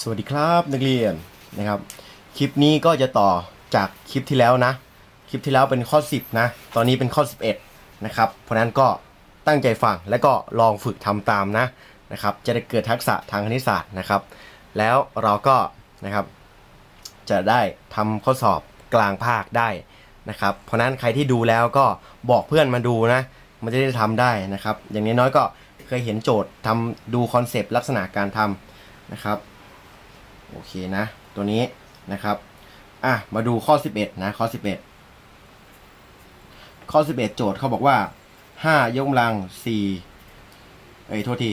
สวัสดีครับนักเรียนนะครับ คลิปนี้ก็จะต่อจากคลิปที่แล้วนะ คลิปที่แล้วเป็นข้อ 10 นะ ตอนนี้เป็นข้อ 11 นะครับ เพราะนั้นก็ตั้งใจฟังและก็ลองฝึกทำตามนะนะครับ จะได้เกิดทักษะทางคณิตศาสตร์นะครับ แล้วเราก็นะครับ จะได้ทำข้อสอบกลางภาคได้นะครับ เพราะนั้นใครที่ดูแล้วก็บอกเพื่อนมาดูนะ มันจะได้ทำได้นะครับ อย่างน้อยๆก็เคยเห็นโจทย์ทำดูคอนเซปต์ลักษณะการทำนะครับ โอเคนะ ตัวนี้นะครับ อะ มาดูข้อ 11 นะ ข้อ 11 ข้อ 11 โจทย์เขาบอกว่า 5 ยกกำลัง 4 เอ้ย โทษที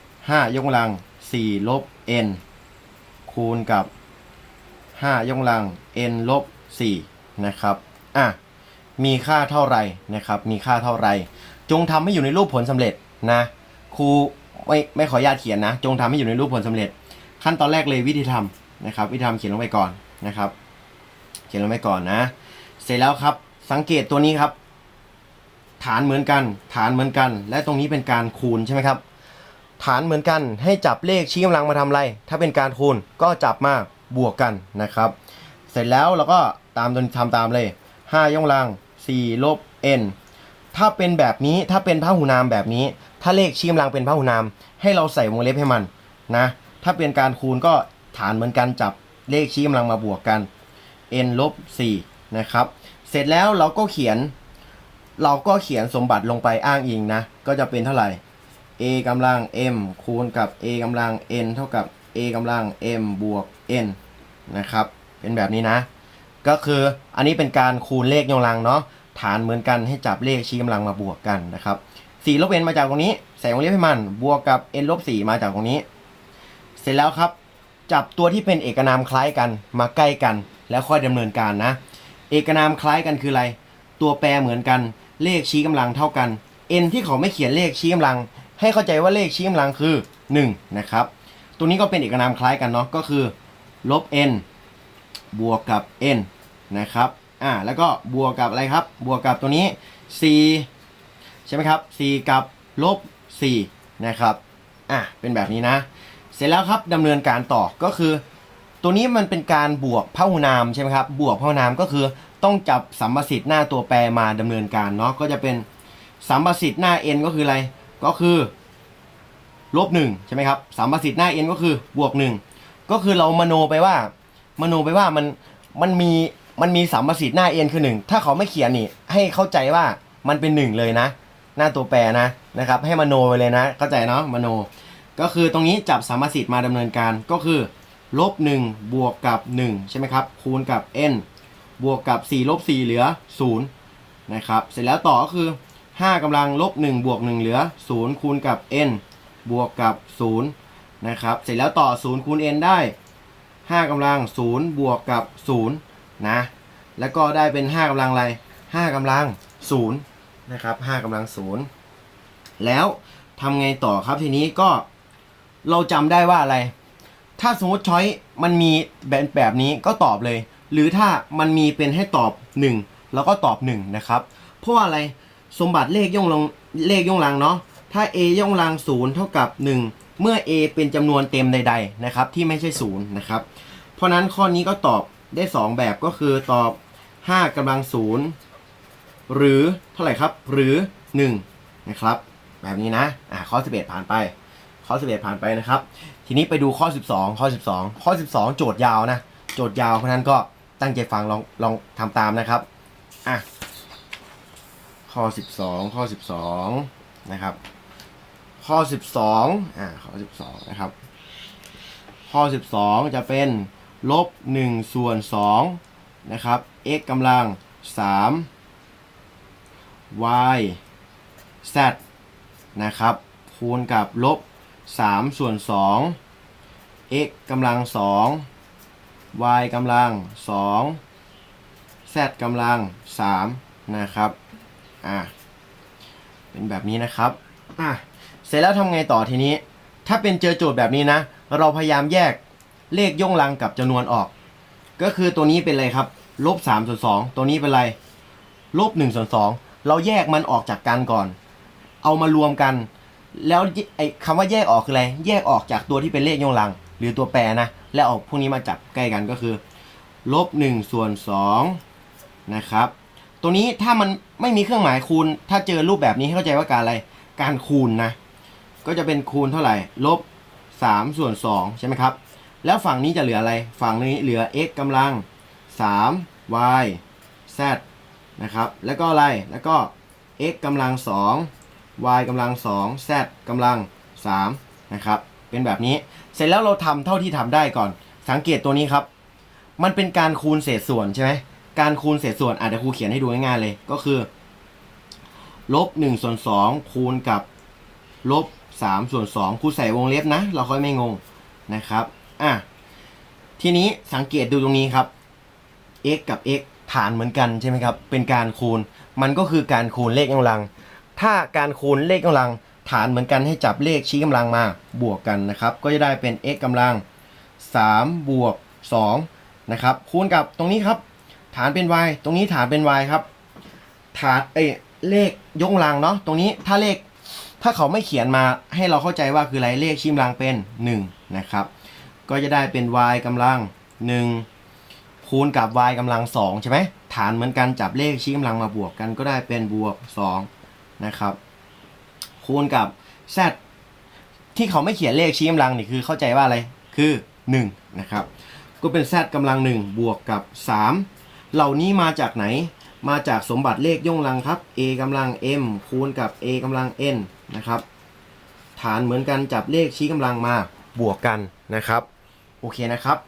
5 ยกกำลัง 4 ลบ n คูณกับ 5 ยกกำลัง n ลบ 4 นะครับ อะ มีค่าเท่าไหร่นะครับ มีค่าเท่าไหร่จงทำให้อยู่ในรูปผลสำเร็จนะ ครูไม่ไม่ขออนุญาตเขียนนะ จงทำให้อยู่ในรูปผลสำเร็จ ขั้นตอนแรกเลยวิธีทำนะครับ วิธีทำเขียนลงไปก่อนนะครับ เขียนลงไปก่อนนะ เสร็จแล้วครับสังเกตตัวนี้ครับ ฐานเหมือนกัน ฐานเหมือนกัน และตรงนี้เป็นการคูณใช่ไหมครับ ฐานเหมือนกันให้จับเลขชี้กำลังมาทำอะไรถ้าเป็นการคูณก็จับมาบวกกันนะครับ เสร็จแล้วเราก็ตามตัวทำตามเลย5ยกกำลัง4ลบ n ถ้าเป็นแบบนี้ถ้าเป็นพหูนามแบบนี้ ถ้าเลขชี้กำลังเป็นพหูนาม ให้เราใส่วงเล็บให้มันนะ ถ้าเป็นการคูณก็ฐานเหมือนกันจับเลขชี้กำลังมาบวกกัน n ลบ4นะครับ เสร็จแล้วเราก็เขียน เราก็เขียนสมบัติลงไปอ้างอิงนะ ก็จะเป็นเท่าไหร่ a กำลัง m คูณกับ a กำลัง n เท่ากับ a กำลัง m บวก n นะครับ เป็นแบบนี้นะ ก็คืออันนี้เป็นการคูณเลขยกกำลังเนาะ ฐานเหมือนกันให้จับเลขชี้กำลังมาบวกกันนะครับ4ลบ n มาจากตรงนี้ ใส่วงเล็บให้มัน บวกกับ n ลบ4มาจากตรงนี้ เสร็จแล้วครับ จับตัวที่เป็นเอกนามคล้ายกันมาใกล้กัน แล้วค่อยดำเนินการนะ เอกนามคล้ายกันคืออะไร ตัวแปรเหมือนกัน เลขชี้กำลังเท่ากัน n ที่เขาไม่เขียนเลขชี้กำลัง ให้เข้าใจว่าเลขชี้กำลังคือ 1 นะครับ ตัวนี้ก็เป็นเอกนามคล้ายกันเนาะก็คือ ลบ n บวกกับ n นะครับอ่าแล้วก็บวกกับอะไรครับ บวกกับตัวนี้ 4 ใช่ไหมครับ 4 กับลบ4นะครับอะเป็นแบบนี้นะ สร็จแล้วครับดำเนินการต่อก็คือ ตัวนี้มันเป็นการบวกพหูนามใช่ไหมครับบวกพหูนามก็คือต้องจับสัมประสิทธิ์หน้าตัวแปรมาดำเนินการเนาะก็จะเป็นสัมประสิทธิ์หน้า n ก็คืออะไรก็คือลบหนึ่งใช่ไหมครับสัมประสิทธิ์หน้า n ก็คือบวกหนึ่งก็คือเรามโนไปว่ามโนไปว่ามันมันมีมันมีสัมประสิทธิ์หน้า n คือหนึ่งถ้าเขาไม่เขียนนี่ให้เข้าใจว่ามันเป็นหนึ่งเลยนะ หน้าตัวแปรนะนะครับ ให้มโนไปเลยนะ เข้าใจเนาะมโน ก็คือตรงนี้จับสัมสิทธิ์มาดำเนินการก็คือลบ1บวกกับ1ใช่ไหมครับคูณกับ n บวกกับ4ลบ4เหลือ0นะครับเสร็จแล้วต่อก็คือ 5กำลังลบ1บวก1เหลือ 0 คูณกับ n บวกกับ0นะครับเสร็จแล้วต่อ 0 คูณ n ได้ 5กำลัง 0 บวกกับ0นะแล้วก็ได้เป็น 5กำลังอะไร 5กำลัง0นะครับ5กำลัง0แล้วทำไงต่อครับทีนี้ก็ เราจำได้ว่าอะไร ถ้าสมมติช้อยมันมีแบบแบบนี้ก็ตอบเลย หรือถ้ามันมีเป็นให้ตอบ1เราก็ตอบ 1 นะครับ เพราะว่าอะไรสมบัติเลขย่องลงเลขย่องลังเนาะถ้า a ย่องลัง0เท่ากับ 1 เมื่อ a เป็นจำนวนเต็มใด ๆ นะครับ ที่ไม่ใช่0นะครับ เพราะนั้นข้อนี้ก็ตอบได้ 2 แบบก็คือตอบ 5กำลัง0หรือเท่าไหร่ครับ หรือ 1 นะครับ แบบนี้นะอ่าข้อ 11 ผ่านไป ข้อ11ผ่านไปนะครับ ทีนี้ไปดูข้อ 12 ข้อ 12 ข้อ 12 โจทย์ยาวนะ โจทย์ยาวเพราะนั้นก็ตั้งใจฟังลองลองทำตามนะครับอะข้อ 12 ข้อ 12 นะครับ ข้อ 12อ่าข้อ 12 นะครับ ข้อ 12 จะเป็นลบ1ส่วน2นะครับ x กำลัง 3 y z นะครับ คูณกับลบ 3 ส่วน 2 x กำลัง 2 y กำลัง 2 z กำลัง 3 นะครับ อะ เป็นแบบนี้นะครับ อะ เสร็จแล้วทำไงต่อทีนี้ ถ้าเป็นเจอโจทย์แบบนี้นะ เราพยายามแยกเลขย่งลังกับจำนวนออก ก็คือตัวนี้เป็นอะไรครับ ลบ3ส่วน2ตัวนี้เป็นอะไร ลบ1ส่วน2เราแยกมันออกจากกันก่อน เอามารวมกัน แล้วไอ้คำว่าแยกออกคืออะไร แยกออกจากตัวที่เป็นเลขยงลัง หรือตัวแปรนะ แล้วเอาพวกนี้มาจับใกล้กันก็คือลบหนึ่งส่วนสองนะครับ ตัวนี้ถ้ามันไม่มีเครื่องหมายคูณ ถ้าเจอรูปแบบนี้ให้เข้าใจว่าการอะไร การคูณนะ ก็จะเป็นคูณเท่าไหร่ ลบสามส่วนสองใช่ไหมครับ แล้วฝั่งนี้จะเหลืออะไร ฝั่งนี้เหลือ x กำลังสาม y z นะครับ แล้วก็อะไร แล้วก็ x กำลังสอง y กำลังสอง z กำลังสามนะครับ เป็นแบบนี้ เสร็จแล้วเราทำเท่าที่ทำได้ก่อน สังเกตตัวนี้ครับ มันเป็นการคูณเศษส่วนใช่ไหมการคูณเศษส่วนอาจจะครูเขียนให้ดูง่ายๆเลย ก็คือ ลบหนึ่งส่วนสองคูณกับลบสามส่วนสองครูใส่วงเล็บนะ เราค่อยไม่งงนะครับ อะ ทีนี้สังเกตดูตรงนี้ครับ x กับ x ฐานเหมือนกันใช่ไหมครับ เป็นการคูณ มันก็คือการคูณเลขกำลัง ถ้าการคูณเลขกำลังฐานเหมือนกันให้จับเลขชี้กำลังมาบวกกันนะครับ ก็จะได้เป็น x กำลัง3บวก2นะครับคูณกับตรงนี้ครับ ฐานเป็น y ตรงนี้ฐานเป็น y ครับ ฐานเอ้เลขยกกำลังเนาะตรงนี้ถ้าเลขถ้าเขาไม่เขียนมาให้เราเข้าใจว่าคืออะไรเลขชี้กำลังเป็น 1 นะครับ ก็จะได้เป็น y กำลัง 1 คูณกับ y กำลัง2ใช่ไหมฐานเหมือนกันจับเลขชี้กำลังมาบวกกันก็ได้เป็นบวก 2 นะครับ คูณกับ z ที่เขาไม่เขียนเลขชี้กำลังนี่คือเข้าใจว่าอะไรคือ1นะครับก็เป็น z กำลัง 1 บวกกับ 3 เหล่านี้มาจากไหน มาจากสมบัติเลขย่งลังครับ a กำลัง m คูณกับ a กำลัง n นะครับฐานเหมือนกันจับเลขชี้กำลังมาบวกกันนะครับโอเคนะครับ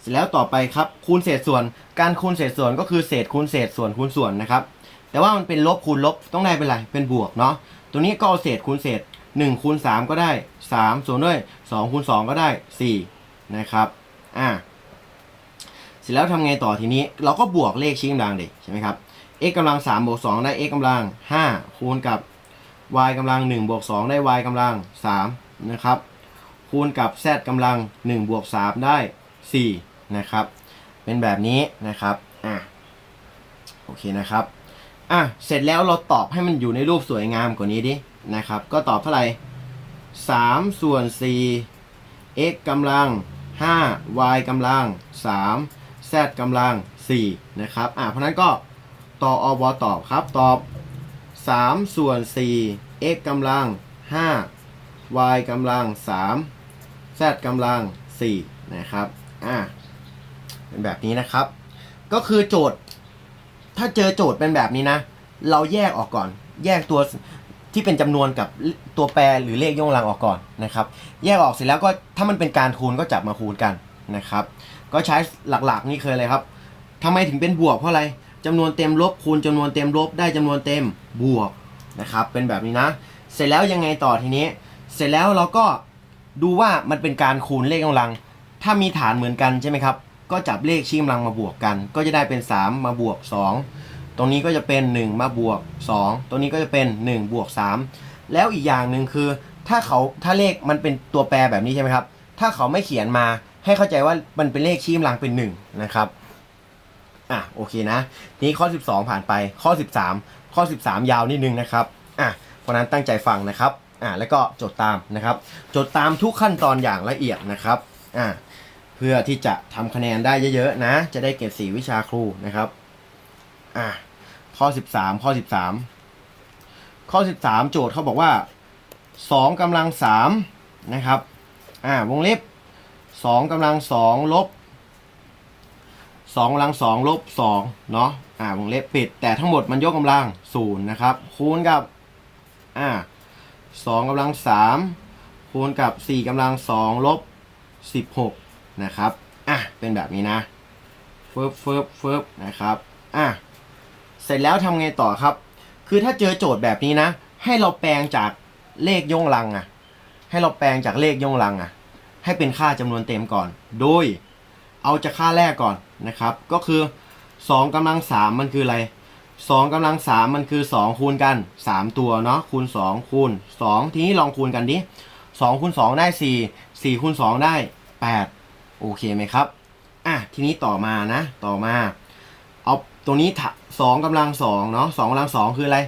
เสร็จแล้วต่อไปครับคูณเศษส่วน การคูณเศษส่วนก็คือเศษคูณเศษส่วนคูณส่วนนะครับ แต่ว่ามันเป็นลบคูณลบต้องได้เป็นไรเป็นบวกเนาะตัวนี้ก็เอาเศษคูณเศษ1คูณ3ก็ได้ 3 ส่วนด้วย2คูณ2ก็ได้ 4 นะครับอ่าเสร็จแล้วทำไงต่อทีนี้ เราก็บวกเลขชี้กำลังด็กใช่ไหมครับ x กำลัง3บวก2ได้ x กำลัง 5 คูณกับ y กำลัง1บวก2ได้ y กำลัง3นะครับคูณกับ z กำลัง1บวก3ได้ 4 นะครับ เป็นแบบนี้นะครับอะโอเคนะครับ อะเสร็จแล้วเราตอบให้มันอยู่ในรูปสวยงามกว่านี้ดินะครับ ก็ตอบเท่าไหร่3ส่วน4 x กำลัง 5 y กำลัง 3 z กำลัง 4 นะครับอะเพราะนั้นก็ต่ออบตอบครับ ตอบ 3 ส่วน 4 x กำลัง 5 y กำลัง 3 z กำลัง 4 นะครับอะเป็นแบบนี้นะครับ ก็คือโจทย์ ถ้าเจอโจทย์เป็นแบบนี้นะ เราแยกออกก่อน แยกตัวที่เป็นจำนวนกับตัวแปรหรือเลขย่งลังออกก่อนนะครับ แยกออกเสร็จแล้วก็ถ้ามันเป็นการคูณก็จับมาคูณกันนะครับ ก็ใช้หลักๆนี่เคยเลยครับทำไมถึงเป็นบวกเพราะอะไรจำนวนเต็มลบคูณจำนวนเต็มลบได้จำนวนเต็มบวกนะครับ เป็นแบบนี้นะ เสร็จแล้วยังไงต่อทีนี้ เสร็จแล้วเราก็ดูว่ามันเป็นการคูณเลขกำลัง ถ้ามีฐานเหมือนกันใช่ไหมครับ ก็จับเลขชี้กำลังมาบวกกัน ก็จะได้เป็น 3 มาบวก 2 ตรงนี้ก็จะเป็น 1 มาบวก 2 ตรงนี้ก็จะเป็น 1 บวก 3 แล้วอีกอย่างหนึ่งคือ ถ้าเขาถ้าเลขมันเป็นตัวแปรแบบนี้ใช่ไหมครับ ถ้าเขาไม่เขียนมาให้เข้าใจว่ามันเป็นเลขชี้กำลังเป็น 1 นะครับอะโอเคนะนี้ข้อ 12 ผ่านไปข้อ 13 ข้อ 13 ยาวนิดนึงนะครับอะเพราะนั้นตั้งใจฟังนะครับอะแล้วก็จดตามนะครับ จดตามทุกขั้นตอนอย่างละเอียดนะครับอะ เพื่อที่จะทำคะแนนได้เยอะๆนะ จะได้เก็บสี่วิชาครูนะครับอะข้อ 13 ข้อ 13 ข้อ 13 โจทย์เขาบอกว่า2กำลัง3นะครับอ่าวงเล็บ2กำลัง2ลบ2กำลัง2ลบ2เนาะอ่าวงเล็บปิด แต่ทั้งหมดมันยกกำลัง0นะครับคูณกับอ่า2กำลัง3คูณกับ 4กำลัง2ลบ16 นะครับอะเป็นแบบนี้นะเฟึบเฟึบเฟึบนะครับอะเสร็จแล้วทำไงต่อครับ คือถ้าเจอโจทย์แบบนี้นะ ให้เราแปลงจากเลขย่งลังอะให้เราแปลงจากเลขย่งลังอะให้เป็นค่าจำนวนเต็มก่อน โดยเอาจากค่าแรกก่อนนะครับ ก็คือ2กำลัง3มันคืออะไร2กำลัง3มันคือ 2 คูณกัน 3 ตัวเนาะคูณ 2 คูณ 2 ทีนี้ลองคูณกันดิ2คูณ2ได้ 4 4คูณ2ได้ 8 โอเคไหมครับ อะทีนี้ต่อมานะ ต่อมา เอาตรงนี้สองกำลังสองเนาะสองกำลังสองคืออะไร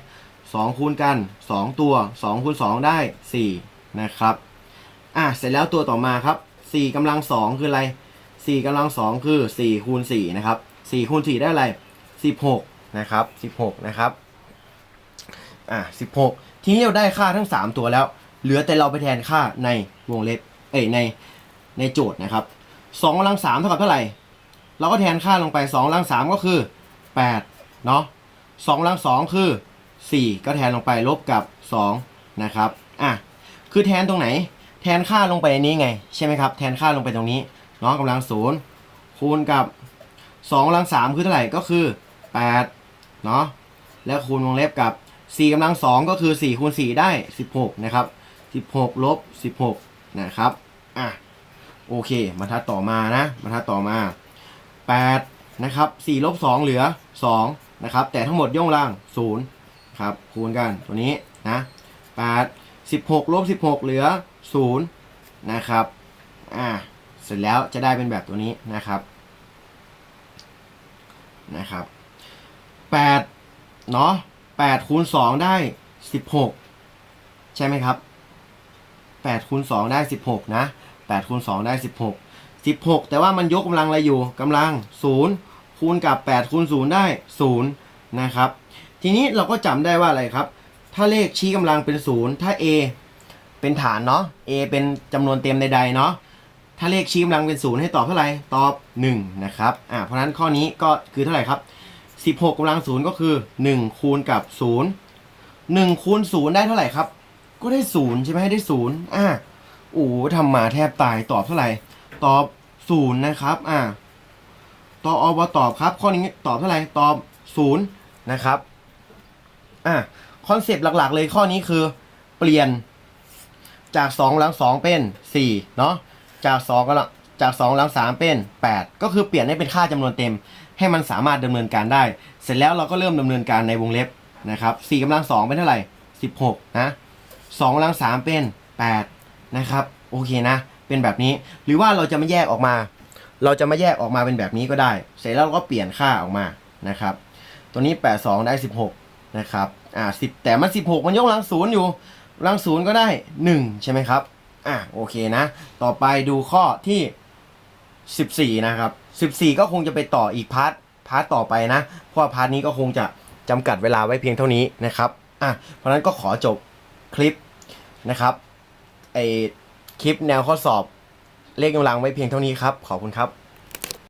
สองคูณกันสองตัวสองคูณสองได้สี่นะครับ อะเสร็จแล้วตัวต่อมาครับสี่กำลังสองคืออะไรสี่กำลังสองคือสี่คูณสี่นะครับสี่คูณสี่ได้อะไรสิบหกนะครับสิบหกนะครับอะสิบหกทีนี้เราได้ค่าทั้งสามตัวแล้ว เหลือแต่เราไปแทนค่าในวงเล็บเอ้ยในในโจทย์นะครับ สองกำลังสามเท่ากับเท่าไหร่ เราก็แทนค่าลงไป2กำลังสามก็คือ8เนาะสองกำลังสองคือ4ก็แทนลงไปลบกับ2นะครับอะคือแทนตรงไหน แทนค่าลงไปในนี้ไงใช่ไหมครับแทนค่าลงไปตรงนี้เนาะกำลังศูนย์คูณกับ2กำลังสามคือเท่าไหร่ก็คือ8เนาะแล้วคูณวงเล็บกับ4กำลังสองก็คือ4คูณ4ได้16นะครับ16ลบ16นะครับอะ โอเคบรรทัดต่อมานะบรรทัดต่อมา 8 นะครับ4ลบ2เหลือ 2 นะครับ แต่ทั้งหมดย่องล่าง0ครับคูณกันตัวนี้นะ8 16ลบ16 เหลือ 0 นะครับอ่าเสร็จแล้วจะได้เป็นแบบตัวนี้นะครับนะครับ8เนาะ8คูณ2ได้ 16 ใช่ไหมครับ8คูณ2ได้ 16 นะ 8คูณ2ได้ 16 16 แต่ว่ามันยกกำลังอะไรอยู่กำลัง 0 คูณกับ 8คูณ0ได้0นะครับ ทีนี้เราก็จำได้ว่าอะไรครับ ถ้าเลขชี้กำลังเป็น 0 ถ้า a เป็นฐานเนาะ a เป็นจำนวนเต็มใดๆเนาะถ้าเลขชี้กำลังเป็น 0 ให้ตอบเท่าไหร่ตอบ 1 นะครับอ่าเพราะฉะนั้นข้อนี้ก็คือเท่าไหร่ครับ 16กำลัง 0 ก็คือ 1 คูณกับ 0 1คูณ0ได้เท่าไหร่ครับ ก็ได้ 0 ใช่ไหมได้ 0อ่า โอ้โหทำมาแทบตายตอบเท่าไหร่ ตอบศูนย์นะครับ อ่าตออบตอบครับ ข้อนี้ตอบเท่าไหร่ ตอบศูนย์นะครับ อ่าคอนเซปต์หลักๆ เลยข้อนี้คือเปลี่ยนจาก2หลัง2เป็น4เนาะจาก2กำลังจาก2หลัง3เป็น 8 ก็คือเปลี่ยนให้เป็นค่าจำนวนเต็ม ให้มันสามารถดำเนินการได้ เสร็จแล้วเราก็เริ่มดำเนินการในวงเล็บนะครับ4กำลัง2เป็นเท่าไหร่ 16นะ2กำลัง3เป็น 8 นะครับ โอเคนะ เป็นแบบนี้ หรือว่าเราจะมาแยกออกมา เราจะมาแยกออกมาเป็นแบบนี้ก็ได้ เสร็จแล้วเราก็เปลี่ยนค่าออกมานะครับ ตัวนี้ 82 ได้ 16 นะครับ อ่า 10 แต่มัน 16 มันยกลังศูนย์อยู่ลังศูนย์ก็ได้ 1 ใช่ไหมครับ อ่าโอเคนะ ต่อไปดูข้อที่ 14 นะครับ 14 ก็คงจะไปต่ออีกพาร์ท พาร์ทต่อไปนะ เพราะพาร์ทนี้ก็คงจะจำกัดเวลาไว้เพียงเท่านี้นะครับ อะ เพราะนั้นก็ขอจบคลิปนะครับ ไอคลิปแนวข้อสอบ เลขกำลังไว้เพียงเท่านี้ครับ ขอบคุณครับ